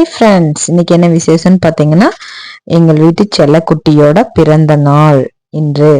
Hi friends இன்னைக்கு என்ன விசேஷம்னு பார்த்தீங்கன்னா எங்கள் வீட்டு செல்லக்குட்டியோட பிறந்த நாள் இன்று.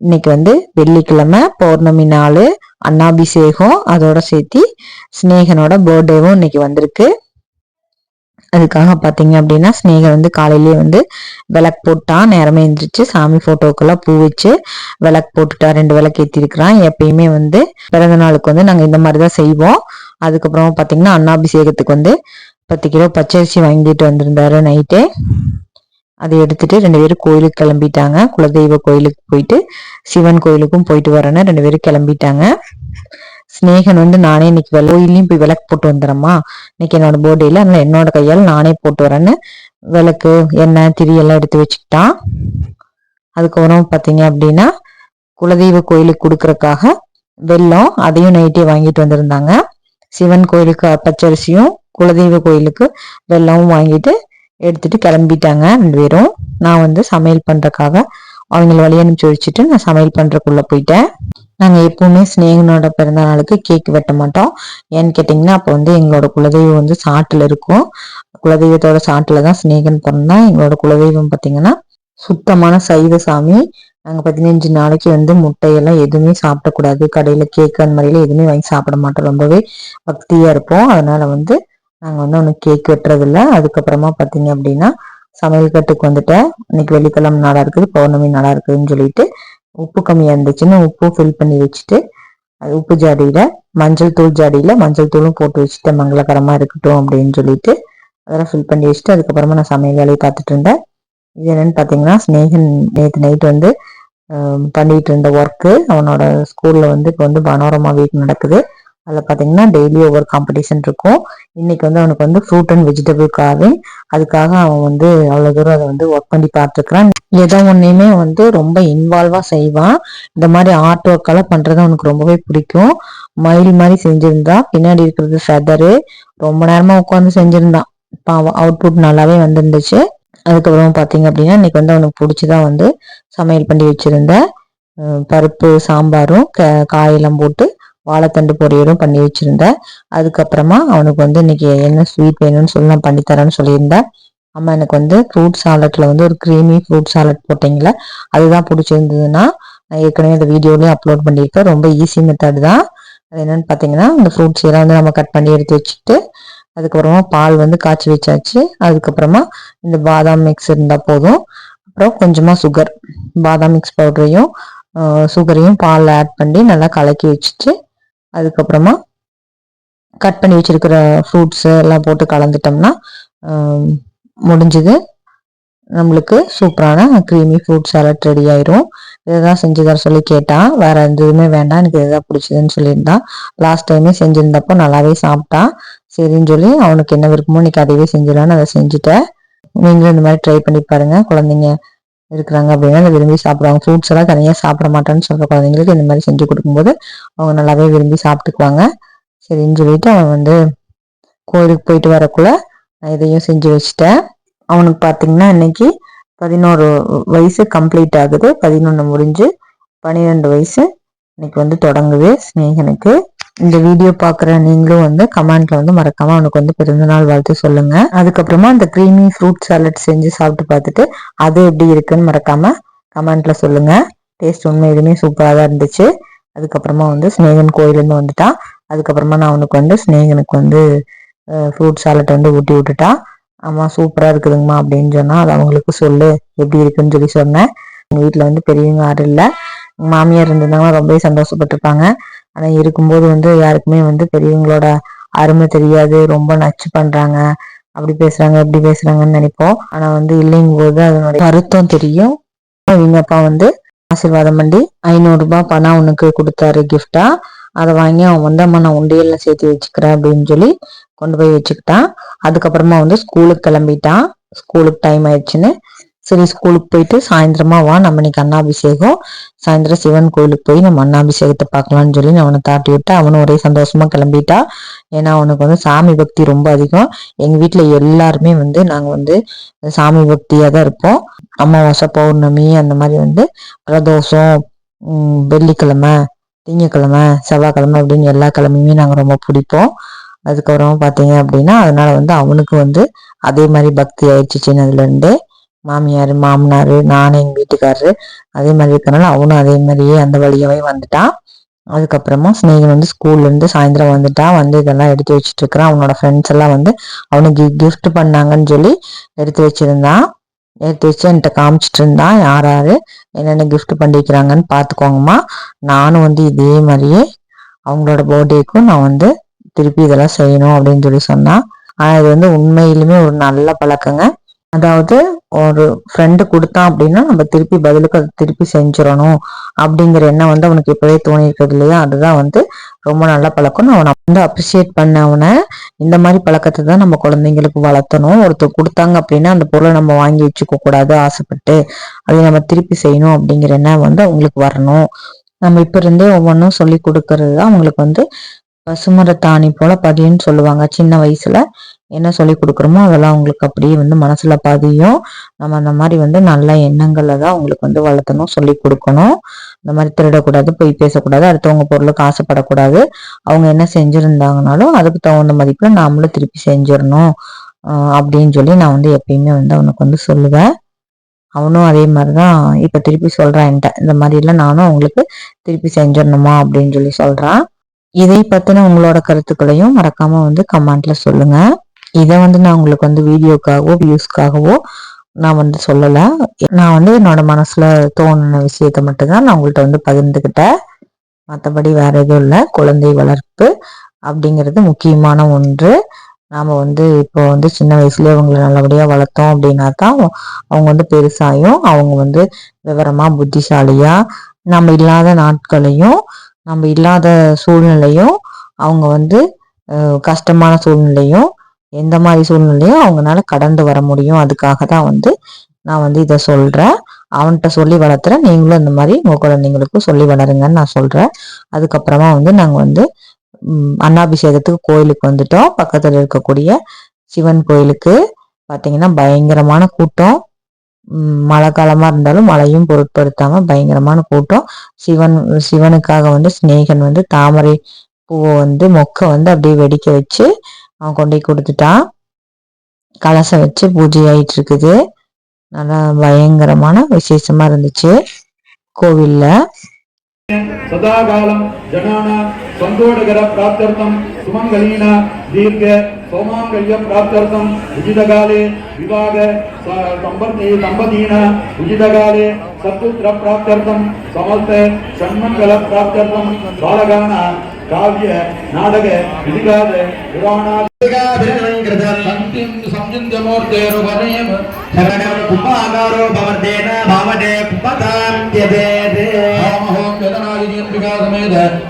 இன்னைக்கு வந்து வெள்ளிக்கிழமை பௌர்ணமி நாள் அண்ணாபிஷேகம் அதோட சேர்த்து ஸ்னேகனோட பர்த்டேவும் இன்னைக்கு வந்திருக்கு. அதுக்காக பார்த்தீங்க அப்படின்னா ஸ்னேகன் வந்து காலையிலேயே வந்து விளக்கு போட்டான் நேரமே எழுந்திரிச்சு சாமி ஃபோட்டோக்கெல்லாம் பூ வச்சு விளக்கு போட்டுட்டா ரெண்டு விளக்கு ஏற்றிருக்கிறான் எப்பயுமே வந்து பிறந்த நாளுக்கு வந்து நாங்கள் இந்த மாதிரி தான் செய்வோம். அதுக்கப்புறம் பார்த்தீங்கன்னா அண்ணாபிஷேகத்துக்கு வந்து பத்து கிலோ பச்சரிசி வாங்கிட்டு வந்திருந்தாரு நைட்டே. அதை எடுத்துட்டு ரெண்டு பேரும் கோயிலுக்கு கிளம்பிட்டாங்க. குலதெய்வ கோயிலுக்கு போயிட்டு சிவன் கோயிலுக்கும் போயிட்டு வரேன்னு ரெண்டு பேரும் கிளம்பிட்டாங்க. ஸ்னேகன் வந்து நானே இன்னைக்கு கோயிலையும் போய் விளக்கு போட்டு வந்துடுறேம்மா. இன்னைக்கு என்னோட போர்டேல அதனால என்னோட கையால் நானே போட்டு வரேன்னு விளக்கு எண்ணெய் திரி எல்லாம் எடுத்து வச்சுக்கிட்டான். அதுக்கப்புறம் பார்த்தீங்க அப்படின்னா குலதெய்வ கோயிலுக்கு கொடுக்கறக்காக வெல்லம் அதையும் நைட்டே வாங்கிட்டு வந்திருந்தாங்க. சிவன் கோயிலுக்கு பச்சரிசியும் குலதெய்வ கோயிலுக்கு வெள்ளமும் வாங்கிட்டு எடுத்துட்டு கிளம்பிட்டாங்க ரெண்டு பேரும். நான் வந்து சமையல் பண்றதுக்காக அவங்கள வழி அனுப்பிச்சு வச்சுட்டு நான் சமையல் பண்றதுக்குள்ள போயிட்டேன். நாங்க எப்பவுமே ஸ்னேகனோட பிறந்த நாளுக்கு கேக் வெட்ட மாட்டோம். ஏன்னு கேட்டீங்கன்னா அப்போ வந்து எங்களோட குலதெய்வம் வந்து சாட்டில் இருக்கும். குலதெய்வத்தோட சாட்டில் தான் ஸ்னேகன் பிறந்தான். எங்களோட குலதெய்வம் பார்த்தீங்கன்னா சுத்தமான சைவ சாமி நாங்கள் பதினஞ்சு நாளைக்கு வந்து முட்டையெல்லாம் எதுவுமே சாப்பிடக்கூடாது. கடையில் கேக் அந்த மாதிரிலாம் எதுவுமே வாங்கி சாப்பிட மாட்டோம். ரொம்பவே பக்தியாக இருப்போம். அதனால் வந்து நாங்கள் வந்து ஒன்றும் கேக் வெட்டுறதில்ல. அதுக்கப்புறமா பார்த்தீங்க அப்படின்னா சமையல் கட்டுக்கு வந்துட்டேன். இன்னைக்கு வெள்ளிக்கிழமை நல்லா இருக்குது. பௌர்ணமி நல்லா இருக்குதுன்னு சொல்லிட்டு உப்பு கம்மியாக இருந்துச்சுன்னு உப்பு ஃபில் பண்ணி வச்சுட்டு அது உப்பு ஜாடியில் மஞ்சள் தூள் ஜாடியில் மஞ்சள் தூளும் போட்டு வச்சுட்டேன். மங்களகரமாக இருக்கட்டும் அப்படின்னு சொல்லிட்டு அதெல்லாம் ஃபில் பண்ணி வச்சுட்டு அதுக்கப்புறமா நான் சமையல் வேலையை பார்த்துட்டு இருந்தேன். இது என்னன்னு பார்த்தீங்கன்னா ஸ்னேகன் நேற்று நைட் வந்து பண்ணிகிட்டு இருந்த ஒர்க்கு அவனோட ஸ்கூலில் வந்து இப்போ வந்து பனோரமா வீக் நடக்குது. அதில் பார்த்தீங்கன்னா டெய்லி ஒவ்வொரு காம்படிஷன் இருக்கும். இன்னைக்கு வந்து அவனுக்கு வந்து ஃப்ரூட் அண்ட் வெஜிடபிள் கார்விங் அதுக்காக அவன் வந்து அவ்வளோ தூரம் அதை வந்து ஒர்க் பண்ணி பார்த்துருக்குறான். ஏதோ ஒன்றையுமே வந்து ரொம்ப இன்வால்வாக செய்வான். இந்த மாதிரி ஆர்ட் ஒர்க்கெல்லாம் பண்ணுறது அவனுக்கு ரொம்பவே பிடிக்கும். மயில் மாதிரி செஞ்சுருந்தா பின்னாடி இருக்கிறது ஃபெதரு ரொம்ப நேரமாக உட்காந்து செஞ்சுருந்தான். பாவம் அவுட்புட் நல்லாவே வந்துருந்துச்சு. அதுக்கப்புறம் பார்த்தீங்க அப்படின்னா இன்னைக்கு வந்து அவனுக்கு பிடிச்சிதான் வந்து சமையல் பண்ணி வச்சுருந்தேன் பருப்பு சாம்பாரும் க காயெல்லாம் போட்டு வாழைத்தண்டு பொரியலும் பண்ணி வச்சுருந்தேன் அதுக்கப்புறமா அவனுக்கு வந்து இன்னைக்கு என்ன ஸ்வீட் வேணும்னு சொல்லி நான் பண்ணித்தரேன்னு சொல்லியிருந்தேன் அம்மா எனக்கு வந்து ஃப்ரூட் சாலட்டில் வந்து ஒரு க்ரீமி ஃப்ரூட் சாலட் போட்டிங்களே அதுதான் பிடிச்சிருந்ததுன்னா நான் ஏற்கனவே அந்த வீடியோலையும் அப்லோட் பண்ணியிருக்கேன். ரொம்ப ஈஸி மெத்தட் தான். அது என்னென்னு பார்த்தீங்கன்னா இந்த ஃப்ரூட்ஸ் எல்லாம் வந்து நம்ம கட் பண்ணி எடுத்து வச்சுட்டு அதுக்கப்புறமா பால் வந்து காய்ச்சி வச்சாச்சு. அதுக்கப்புறமா இந்த பாதாம் மிக்ஸ் இருந்தால் போதும். அப்புறம் கொஞ்சமாக சுகர் பாதாம் மிக்ஸ் பவுடரையும் சுகரையும் பாலில் ஆட் பண்ணி நல்லா கலக்கி வச்சுட்டு அதுக்கப்புறமா கட் பண்ணி வச்சுருக்கிற ஃப்ரூட்ஸு எல்லாம் போட்டு கலந்துட்டோம்னா முடிஞ்சது. நம்மளுக்கு சூப்பரான க்ரீமி ஃப்ரூட் சாலட் ரெடி ஆயிரும். இதை செஞ்சு தர சொல்லி கேட்டான் வேற எந்த இதுவுமே வேண்டாம். எனக்கு இதுதான் பிடிச்சதுன்னு சொல்லியிருந்தான். லாஸ்ட் டைமே செஞ்சிருந்தப்போ நல்லாவே சாப்பிட்டான் சரின்னு சொல்லி அவனுக்கு என்ன விருப்பமோ இன்னைக்கு அதையே செஞ்சிடலான்னு அதை செஞ்சுட்டேன். நீங்களும் இந்த மாதிரி ட்ரை பண்ணி பாருங்க. குழந்தைங்க இருக்கிறாங்க அப்படின்னா அதை விரும்பி சாப்பிடுவாங்க. ஃப்ரூட்ஸ் எல்லாம் தனியாக சாப்பிட மாட்டேன்னு சொல்கிற குழந்தைங்களுக்கு இந்த மாதிரி செஞ்சு கொடுக்கும்போது அவங்க நல்லாவே விரும்பி சாப்பிட்டுக்குவாங்க. சரின்னு சொல்லிட்டு அவன் வந்து கோயிலுக்கு போயிட்டு வரக்குள்ள நான் இதையும் செஞ்சு வச்சுட்டேன். அவனுக்கு பார்த்தீங்கன்னா இன்னைக்கு பதினோரு வயசு கம்ப்ளீட் ஆகுது. பதினொன்று முடிஞ்சு பன்னிரெண்டு வயசு இன்னைக்கு வந்து தொடங்குது. ஸ்னேகனுக்கு இந்த வீடியோ பாக்குற நீங்களும் வந்து கமெண்ட்ல வந்து மறக்காம அவனுக்கு வந்து பிறந்தநாள் வாழ்த்து சொல்லுங்க. அதுக்கப்புறமா அந்த க்ரீமி ஃப்ரூட் சாலட் செஞ்சு சாப்பிட்டு பார்த்துட்டு அது எப்படி இருக்குன்னு மறக்காம கமெண்ட்ல சொல்லுங்க. டேஸ்ட் உண்மையிலுமே எதுவுமே சூப்பராக தான் இருந்துச்சு. அதுக்கப்புறமா வந்து ஸ்னேகன் கோயிலேருந்து வந்துட்டான் அதுக்கப்புறமா நான் அவனுக்கு வந்து ஸ்னேகனுக்கு வந்து ஃப்ரூட் சாலட் வந்து ஊட்டி விட்டுட்டான் ஆமாம் சூப்பராக இருக்குதுங்கம்மா அப்படின்னு சொன்னால் அது அவங்களுக்கு சொல்லு எப்படி இருக்குன்னு சொல்லி சொன்னேன். எங்கள் வீட்டில் வந்து பெரியவங்க யாரும் இல்லை. மாமியார் இருந்திருந்தாங்கன்னா ரொம்பவே சந்தோஷப்பட்டிருப்பாங்க. ஆனால் இருக்கும்போது வந்து யாருக்குமே வந்து பெரியவங்களோட அருமை தெரியாது. ரொம்ப நச்சு பண்ணுறாங்க அப்படி பேசுகிறாங்க இப்படி பேசுகிறாங்கன்னு நினைப்போம். ஆனால் வந்து இல்லைங்கும் போது அதனுடைய வருத்தம் தெரியும். இவங்க அப்பா வந்து ஆசீர்வாதம் பண்ணி ஐநூறுரூபா பணம் உனக்கு கொடுத்தாரு கிஃப்டா அதை வாங்கி அவன் வந்து அம்மா நான் உண்டியலில் சேர்த்து வச்சுக்கிறேன் அப்படின்னு சொல்லி கொண்டு போய் வச்சுக்கிட்டான். அதுக்கப்புறமா வந்து ஸ்கூலுக்கு கிளம்பிட்டான். ஸ்கூலுக்கு டைம் ஆயிடுச்சுன்னு சரி ஸ்கூலுக்கு போயிட்டு சாயந்தரமா வா. நம்ம இன்னைக்கு அண்ணாபிஷேகம் சாயந்தரம் சிவன் கோயிலுக்கு போய் நம்ம அண்ணாபிஷேகத்தை பார்க்கலாம்னு சொல்லி அவனை தாட்டி விட்டு அவனும் ஒரே சந்தோஷமா கிளம்பிட்டா. ஏன்னா அவனுக்கு வந்து சாமி பக்தி ரொம்ப அதிகம். எங்க வீட்டுல எல்லாருமே வந்து நாங்க வந்து சாமி பக்தியா தான் இருப்போம். அமாவாசை பௌர்ணமி அந்த மாதிரி வந்து பிரதோஷம் வெள்ளிக்கிழமை திங்கக்கிழமை செவ்வாய்க்கிழமை அப்படின்னு எல்லா கிழமையுமே நாங்கள் ரொம்ப பிடிப்போம். அதுக்கப்புறம் பார்த்தீங்க அப்படின்னா அதனால வந்து அவனுக்கு வந்து அதே மாதிரி பக்தி ஆயிடுச்சு சின்னதுலேருந்தே மாமியார் மாமனார் நான் எங்கள் வீட்டுக்காரரு அதே மாதிரி இருக்கனால அவனும் அதே மாதிரியே அந்த வழியாவே வந்துட்டான் அதுக்கப்புறமா ஸ்னேகன் வந்து ஸ்கூல்லேருந்து சாயந்தரம் வந்துட்டான் வந்து இதெல்லாம் எடுத்து வச்சுட்டு இருக்கிறான் அவனோட ஃப்ரெண்ட்ஸ் எல்லாம் வந்து அவனுக்கு கிஃப்ட் பண்ணாங்கன்னு சொல்லி எடுத்து வச்சிருந்தான் எடுத்து வச்சு என்கிட்ட காமிச்சிட்டு இருந்தான் யார் யார் என்னென்ன கிஃப்ட் பண்ணிக்கிறாங்கன்னு பார்த்துக்கோங்கம்மா. நானும் வந்து இதே மாதிரியே அவங்களோட பர்த்டேக்கும் நான் வந்து திருப்பி இதெல்லாம் செய்யணும் அப்படின்னு சொல்லி சொன்னான் ஆனால் இது வந்து உண்மையிலுமே ஒரு நல்ல பழக்கங்க. அதாவது ஒரு ஃப்ரெண்டு கொடுத்தான் அப்படின்னா நம்ம திருப்பி பதிலுக்கு அதை திருப்பி செஞ்சிடணும் அப்படிங்கிற எண்ணம் வந்து அவனுக்கு இப்போவே தோணியிருக்கிறது இல்லையா? அதுதான் வந்து ரொம்ப நல்ல பழக்கம். அவனை வந்து அப்ரிசியேட் பண்ண அவனை. இந்த மாதிரி பழக்கத்தை தான் நம்ம குழந்தைங்களுக்கு வளர்த்தணும். ஒருத்தர் கொடுத்தாங்க அப்படின்னா அந்த பொருளை நம்ம வாங்கி வச்சுக்க கூடாது ஆசைப்பட்டு அதை நம்ம திருப்பி செய்யணும் அப்படிங்கிற எண்ணம் வந்து அவங்களுக்கு வரணும். நம்ம இப்போ இருந்தே ஒவ்வொன்றும் சொல்லி கொடுக்கறது தான் அவங்களுக்கு வந்து பசுமரத்தாணி போல பதியும்னு சொல்லுவாங்க. சின்ன வயசுல என்ன சொல்லி கொடுக்குறோமோ அதெல்லாம் அவங்களுக்கு அப்படியே வந்து மனசுல பதியும். நம்ம அந்த மாதிரி வந்து நல்ல எண்ணங்களை தான் அவங்களுக்கு வந்து வளர்த்தணும் சொல்லி கொடுக்கணும். இந்த மாதிரி திருடக்கூடாது போய் பேசக்கூடாது அடுத்தவங்க பொருளுக்கு ஆசைப்படக்கூடாது. அவங்க என்ன செஞ்சிருந்தாங்கனாலும் அதுக்கு தகுந்த மதிப்புல நாமளும் திருப்பி செஞ்சிடணும். அப்படின்னு சொல்லி நான் வந்து எப்பயுமே வந்து அவனுக்கு வந்து சொல்லுவேன். அவனும் அதே மாதிரி தான் இப்போ திருப்பி சொல்கிறான் என்கிட்ட. இந்த மாதிரி எல்லாம் நானும் அவங்களுக்கு திருப்பி செஞ்சிடணுமா அப்படின்னு சொல்லி சொல்கிறான் இதை பத்தின உங்களோட கருத்துக்களையும் மறக்காம வந்து கமெண்ட்ல சொல்லுங்க. இதை வந்து நான் உங்களுக்கு வந்து வீடியோக்காகவோ வியூஸ்க்காகவோ நான் வந்து சொல்லலை. நான் வந்து என்னோட மனசுல தோணுன விஷயத்த மட்டும்தான் நான் உங்கள்கிட்ட வந்து பகிர்ந்துக்கிட்டேன் மற்றபடி வேற எதுவும் இல்லை. குழந்தை வளர்ப்பு அப்படிங்கிறது முக்கியமான ஒன்று. நாம வந்து இப்போ வந்து சின்ன வயசுலயே அவங்களை நல்லபடியா வளர்த்தோம் அப்படின்னா தான் அவங்க வந்து பெருசாயும் அவங்க வந்து விவரமா புத்திசாலியா நம்ம இல்லாத நாட்களையும் நம்ம இல்லாத சூழ்நிலையும் அவங்க வந்து கஷ்டமான சூழ்நிலையும் எந்த மாதிரி சூழ்நிலையும் அவங்களால கடந்து வர முடியும். அதுக்காக தான் வந்து நான் வந்து இதை சொல்கிறேன் அவன்கிட்ட சொல்லி வளர்த்துறேன். நீங்களும் இந்த மாதிரி உங்கள் குழந்தைங்களுக்கும் சொல்லி வளருங்கன்னு நான் சொல்கிறேன் அதுக்கப்புறமா வந்து நாங்கள் வந்து அன்னாபிஷேகத்துக்கு கோயிலுக்கு வந்துட்டோம். பக்கத்தில் இருக்கக்கூடிய சிவன் கோயிலுக்கு. பார்த்தீங்கன்னா பயங்கரமான கூட்டம். மழை காலமாக இருந்தாலும் மழையும் பொருட்படுத்தாமல் பயங்கரமான கூட்டம். சிவன் சிவனுக்காக வந்து சிநேகன் வந்து தாமரை பூவை வந்து மொக்கை வந்து அப்படியே வெடிக்க வச்சு அவன் கொண்டு போய் கொடுத்துட்டான். கலசம் வச்சு பூஜை ஆயிட்டு இருக்குது நல்லா பயங்கரமான விசேஷமா இருந்துச்சு கோவில்ல. சதாகாலம் ஜனான சந்தோடகர பிராப்தர்த்தம் சுமங்கலீன தீர்க்க సోమాంగళ్యప్రాప్త్యర్థం ఉచితకాలే వివాహ దంపతీన ఉచితకాలే సత్పుత్ర ప్రాప్త్యర్థం సమస్త షణ్మంగళ ప్రాప్త్యర్థం బాలగాన కావ్య నాటక విధికాద పుంభాకారో భవర్దేన భావదే పుంభకాంత్యతే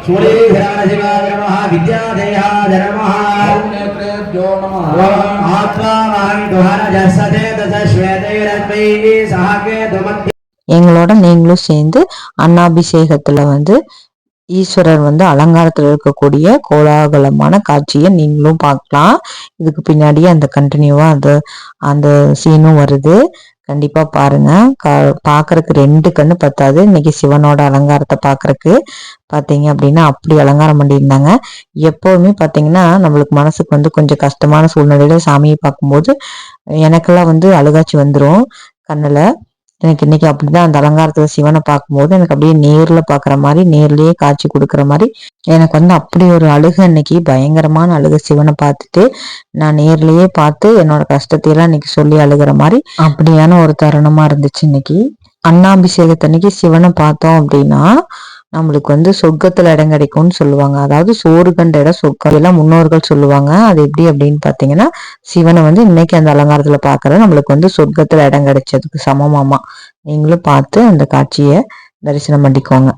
సూర్యేభ్యాన శివాయ నమ విద్యాదేహాయ నమ. எங்களோட நீங்களும் சேர்ந்து அண்ணாபிஷேகத்துல வந்து ஈஸ்வரர் வந்து அலங்காரத்துல இருக்கக்கூடிய கோலாகலமான காட்சியை நீங்களும் பார்க்கலாம். இதுக்கு பின்னாடியே அந்த கண்டினியூவா அந்த அந்த சீனும் வருது. கண்டிப்பா பாருங்க. பாக்குறதுக்கு ரெண்டு கண்ணு பத்தாது. இன்னைக்கு சிவனோட அலங்காரத்தை பாக்குறதுக்கு பாத்தீங்க அப்படின்னா அப்படி அலங்காரம் பண்ணியிருந்தாங்க. எப்பவுமே பாத்தீங்கன்னா நம்மளுக்கு மனசுக்கு வந்து கொஞ்சம் கஷ்டமான சூழ்நிலையில சாமியை பார்க்கும்போது எனக்கெல்லாம் வந்து அழுகாச்சி வந்துடும் கண்ணில். எனக்கு இன்னைக்கு அப்படிதான். அந்த அலங்காரத்துல சிவனை பார்க்கும்போது எனக்கு அப்படியே நேர்ல பாக்குற மாதிரி நேர்லயே காட்சி கொடுக்குற மாதிரி எனக்கு வந்து அப்படி ஒரு அழுக அன்னைக்கு பயங்கரமான அழுக சிவனை பார்த்துட்டு நான் நேர்லயே பார்த்து என்னோட கஷ்டத்தையெல்லாம் இன்னைக்கு சொல்லி அழுகிற மாதிரி அப்படியான ஒரு தருணமா இருந்துச்சு இன்னைக்கு. அண்ணாபிஷேகத்தன்னைக்கு சிவனை பார்த்தோம் அப்படின்னா நம்மளுக்கு வந்து சொர்க்கத்துல இடம் கிடைக்கும்னு சொல்லுவாங்க. அதாவது சோறு கண்ட இடம் சொர்க்கம். எல்லாம் முன்னோர்கள் சொல்லுவாங்க. அது எப்படி அப்படின்னு பாத்தீங்கன்னா சிவனை வந்து இன்னைக்கு அந்த அலங்காரத்துல பாக்குறது நம்மளுக்கு வந்து சொர்க்கத்துல இடம் கிடைச்சதுக்கு சமமாமா. நீங்களும் பார்த்து அந்த காட்சியை தரிசனம் பண்ணிக்கோங்க.